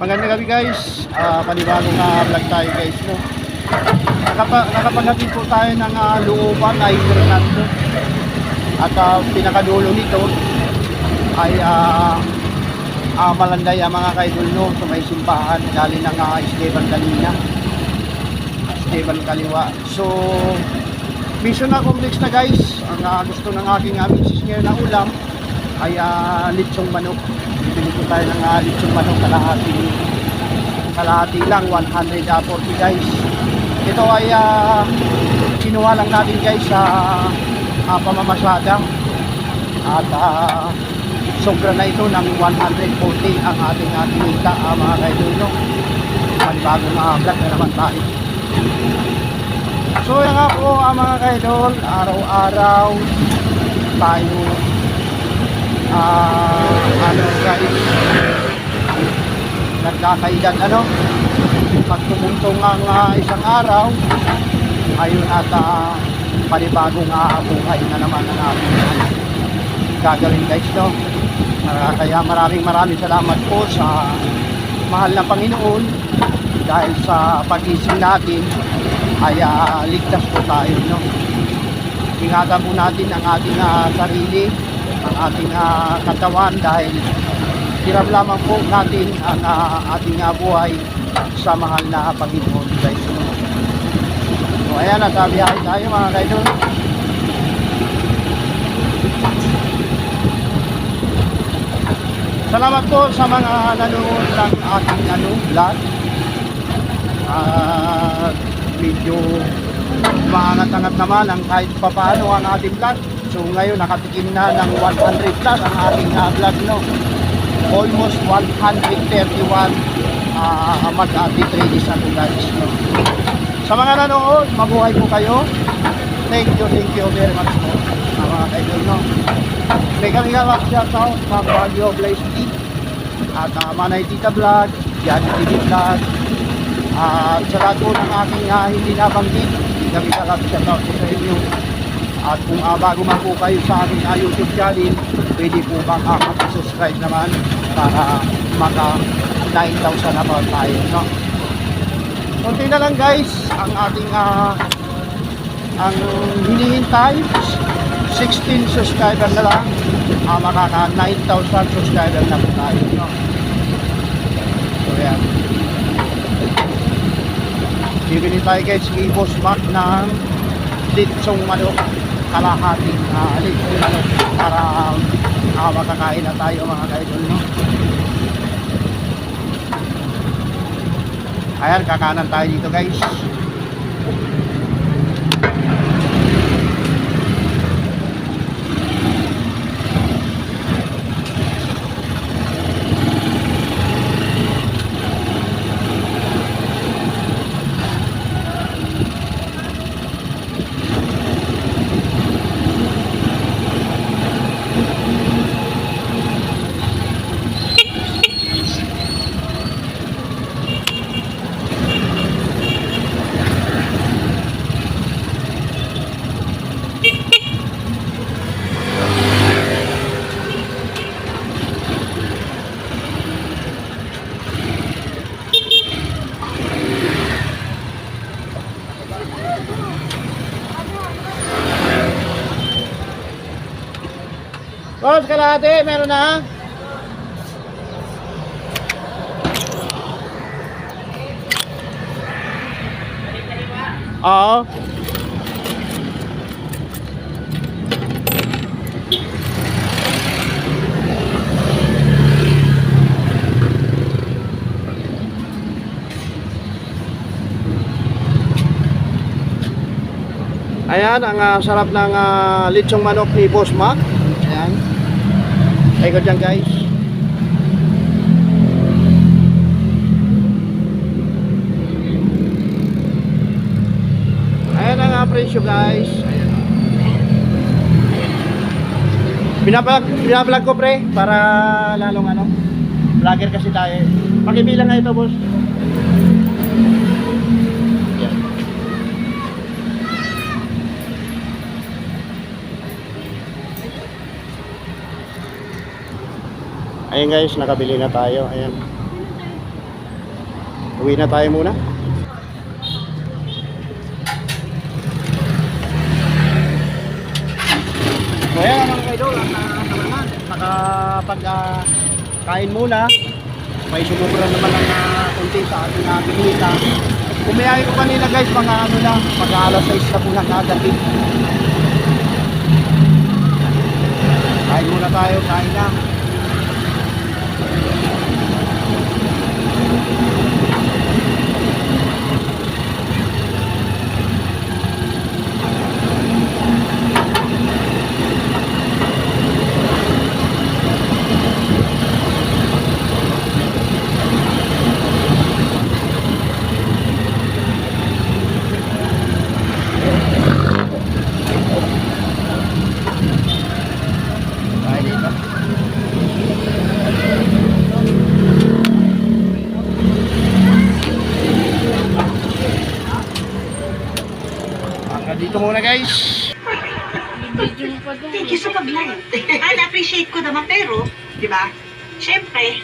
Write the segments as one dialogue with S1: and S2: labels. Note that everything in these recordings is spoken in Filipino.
S1: Magandang gabi guys. Ah, panibagong na vlog tayo guys no. Nakapa nakapaghatid po tayo ng uh, looban ay Fernando. At ah, pinakadulo nito ay ah ah, Malanday ang mga kaidol no sa may simbahan galing ng uh, Esteban Kalina. Esteban Kaliwa. So mission accomplished na guys. Ang ah, gusto ng aking uh, misis ngayon na ulam ay uh, litsong manok. Bibili ko tayo ng uh, litsong manok kalahati kalahati lang 140 guys. Ito ay uh, lang natin guys sa uh, pamamasada at uh, sobra na ito ng 140 ang ating uh, kinita uh, mga no. Panibagong uh, vlog na naman tayo. So yan nga po uh, mga kaidol, araw-araw tayo ah ano guys? Nagkakaidan ano? Pag tumuntong ang ah, isang araw ayun at uh, panibagong uh, buhay na naman ang ating gagawin guys no? Kaya maraming maraming salamat po sa mahal na Panginoon dahil sa pag-ising natin ay ah, ligtas po tayo no? Ingatan po natin ang ating ah, sarili ang ating ah, katawan dahil hirap lamang po natin ang ah, ating ah, buhay sa mahal na Panginoon guys. So ayan, nagkabiyahe tayo mga kaidol. Salamat po sa mga nanonood ng ating ano, vlog. At medyo maangat-angat naman ang kahit papaano ang ating vlog. So ngayon nakatikim na ng 100 plus ang ating uh, vlog no. Almost 131 uh, mag-ati traders na to guys no. Sa mga nanonood, mabuhay po kayo. Thank you, thank you very much po. Sa mga kaidol no. May kami nga shoutout sa Baguio Blaze Team at uh, Manay Tita Vlog, Yan TV Vlog, at sa lahat po ng aking uh, hindi nabanggit, kami kalap shoutout po sa inyo. At kung uh, bago man po kayo sa aking uh, YouTube channel, pwede po bang uh, mag-subscribe naman para maka 9,000 na pa tayo. No? Kunti na lang guys, ang ating uh, ang hinihintay 16 subscriber na lang uh, makaka 9,000 subscriber na po tayo. No? So yan. Bibili tayo guys Boss Mark ng litsong manok kalahating uh, manok para uh, makakain na tayo mga kaidol no? ayan kakanan tayo dito guys Boss, kalahati, meron na. Oo. Ayan, ang ah, sarap ng uh, litsong manok ni Boss Mac. Ayan. Ikot dyan guys. Ayan ang uh, presyo guys. Ayan. Binablog, binablog ko pre para lalong ano. Vlogger kasi tayo. Pakibilang nga ito boss. Ayan guys, nakabili na tayo. Ayan. Uwi na tayo muna. Kaya mga kaidol, ang uh, naman, nakapag ah, kain muna. May sumubra naman ng uh, kunti sa ating uh, binita. Kumayain ko kanina guys, mga ano na, mga alas 6 na po ng kagabi. Kain muna tayo, kain na. Kain dito. Hanggang dito muna guys.
S2: Thank you sa pag-live. Ah, na-appreciate ko naman, pero, di ba, syempre,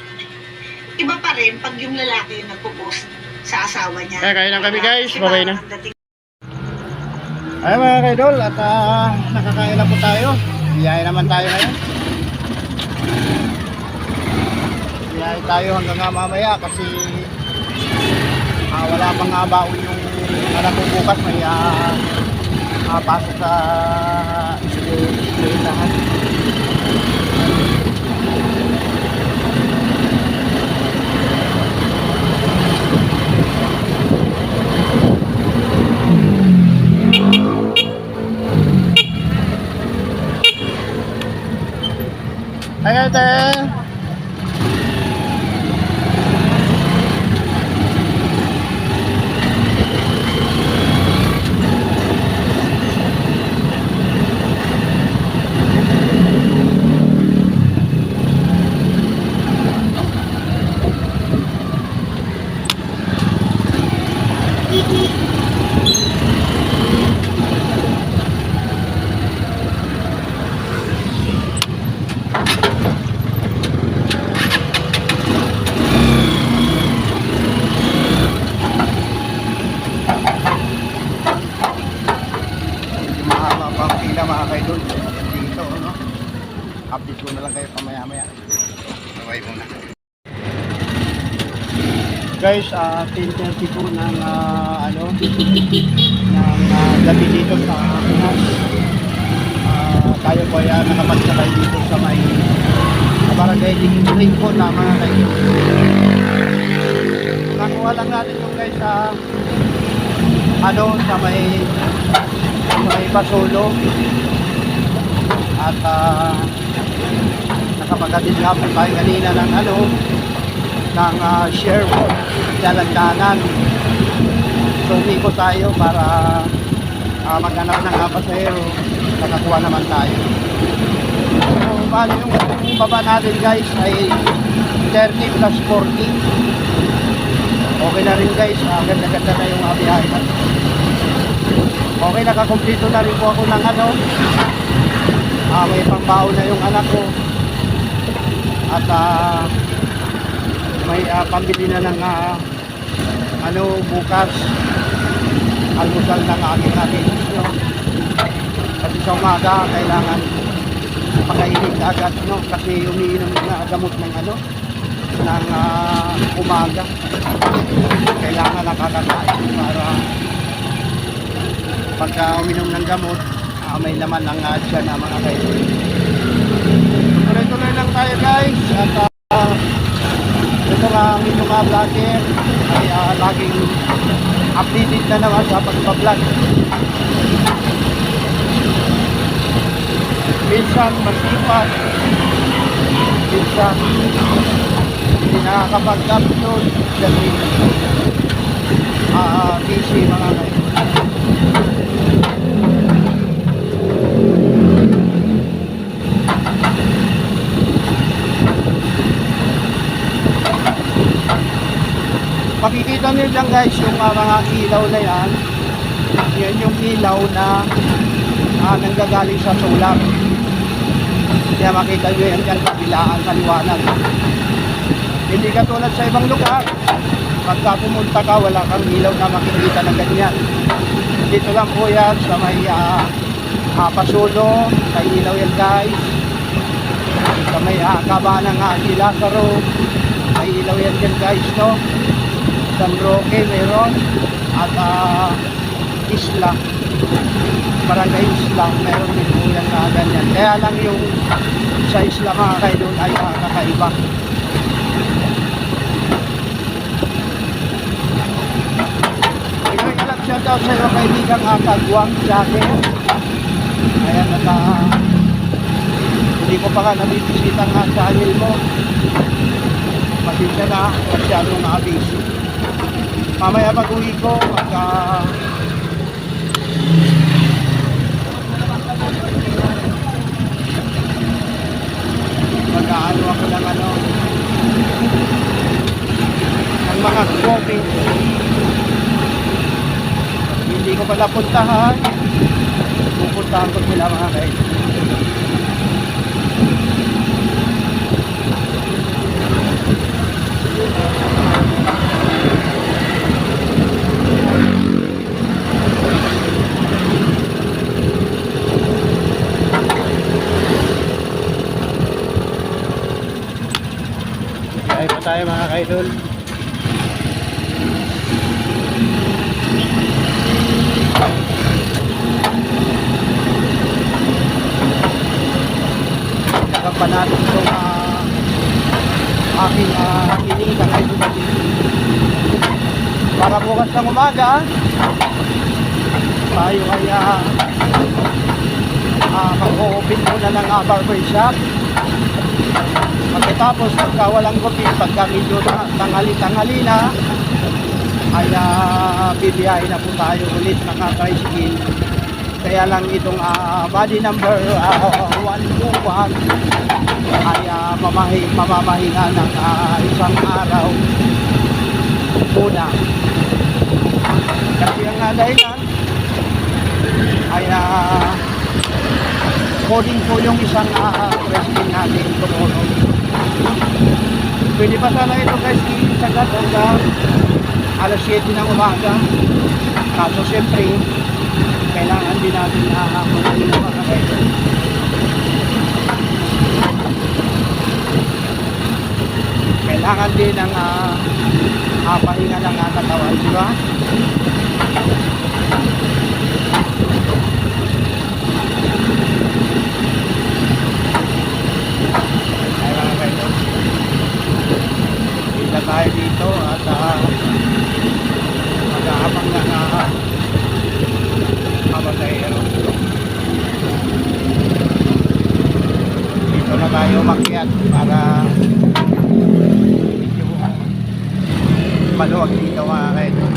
S2: iba pa rin pag yung lalaki yung nagpo-post sa asawa niya.
S1: Kaya kain lang kami, guys.
S2: Diba,
S1: Babay na. Ay mga kaidol at ah, nakakain na po tayo. Biyahe naman tayo ngayon. Biyahe tayo hanggang nga mamaya kasi ah, wala pang nga baon yung anak ko bukas may ah, ah, pasok sa eskwelahan. Ay ate! mahaba pa ang pila mga kaidol dito no update ko na lang kayo pamaya maya bye muna. Guys ah 10.30 po ng ah, ano ng ah, gabi dito sa Pinas. Ah, tayo po ay ah, nakapagsakay dito sa may sa barangay Ring po na mga kaidol nakuha lang natin yung guys sa ano sa may sa may Basolo at uh, nakapagkatid nga po tayo kanina ng ano ng uh, share dalandanan. So umiko tayo para uh, maghanap ng pasahero nakakuha naman tayo. So bali yung, yung baba natin guys ay 30 plus 40 okay na rin guys. Uh, ganda-ganda na yung biyahe. Natin Okay, nakakumpleto na rin po ako ng ano. Ah, may pangbaon na yung anak ko. At ah, may ah, pambili na ng ah, ano bukas almusal ng aking aking no? Kasi sa umaga kailangan pakainin agad no kasi umiinom na gamot ng ano ng ah, umaga. Kailangan nakakakain para pagka uminom ng gamot, may laman ng uh, siya na mga kaibigan. Tuloy-tuloy lang tayo guys. At uh, ito nga ang inyong mga vlogger ay ah, laging updated na naman sa pagpa-vlog. Minsan masipag, minsan hindi nakakapag-upload kasi ah, busy mga kaibigan. Makikita nyo dyan guys yung uh, mga ilaw na yan. Yan yung ilaw na uh, nanggagaling sa solar. Kaya makita nyo yan dyan kabilaan sa liwanag. Hindi katulad sa ibang lugar. Pagka pumunta ka, wala kang ilaw na makikita na ganyan. Dito lang po yan sa may uh, Pasulo, sa ilaw yan guys. Sa may uh, kaba ng uh, Lazaro, may ilaw yan dyan guys, no? San Roque meron. At ah, Isla, Barangay Isla, meron din po yan na ganyan. Kaya lang yung sa Isla mga kaidol ay ah, kakaiba. Siya daw sa iyo kaibigang akagwang sa akin. Ayan, at ah, hindi ko pa nga nabibisita nga sa anil mo. Pasensya na, masyadong nakabisi. Mamaya pag uwi ko, mag ah, mag-aano ako ng ano ng mga shopping. Hindi ko pala puntahan. Pupuntahan ko sila mga kaibigan tayo mga kaidol. Pa natin itong uh, aking uh, iniitang ay Para bukas ng umaga, tayo ay uh, uh, mag-open muna ng uh, barber shop. Pagkatapos, pagka walang gupit, pagka medyo tangali-tangali na, ay uh, bibiyahin na po tayo ulit ng uh, tricycle. Kaya lang itong ah, body number uh, 121 ay uh, mamahi, mamamahinga ng ah, isang araw muna. Kasi ang uh, dahilan ay uh, coding po yung isang uh, tricycle natin tumulong. Pwede pa sana ito guys isagat hanggang alas 7 ng umaga. Kaso siyempre, kailangan din natin na uh, ng mga kaibigan. Kailangan din ng uh, uh, ng katawan, di ba? Ay mga kaibigan. Kita tayo dito at uh, mag-aabang na na kabatayero. Dito na tayo makyat para medyo maluwag dito mga kaibigan.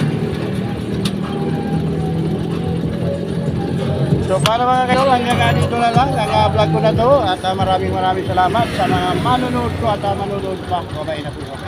S1: So para mga kayo, hanggang dito na lang ang uh, vlog ko na to at uh, maraming maraming salamat sa mga manonood ko at uh, manonood pa. Babay na po.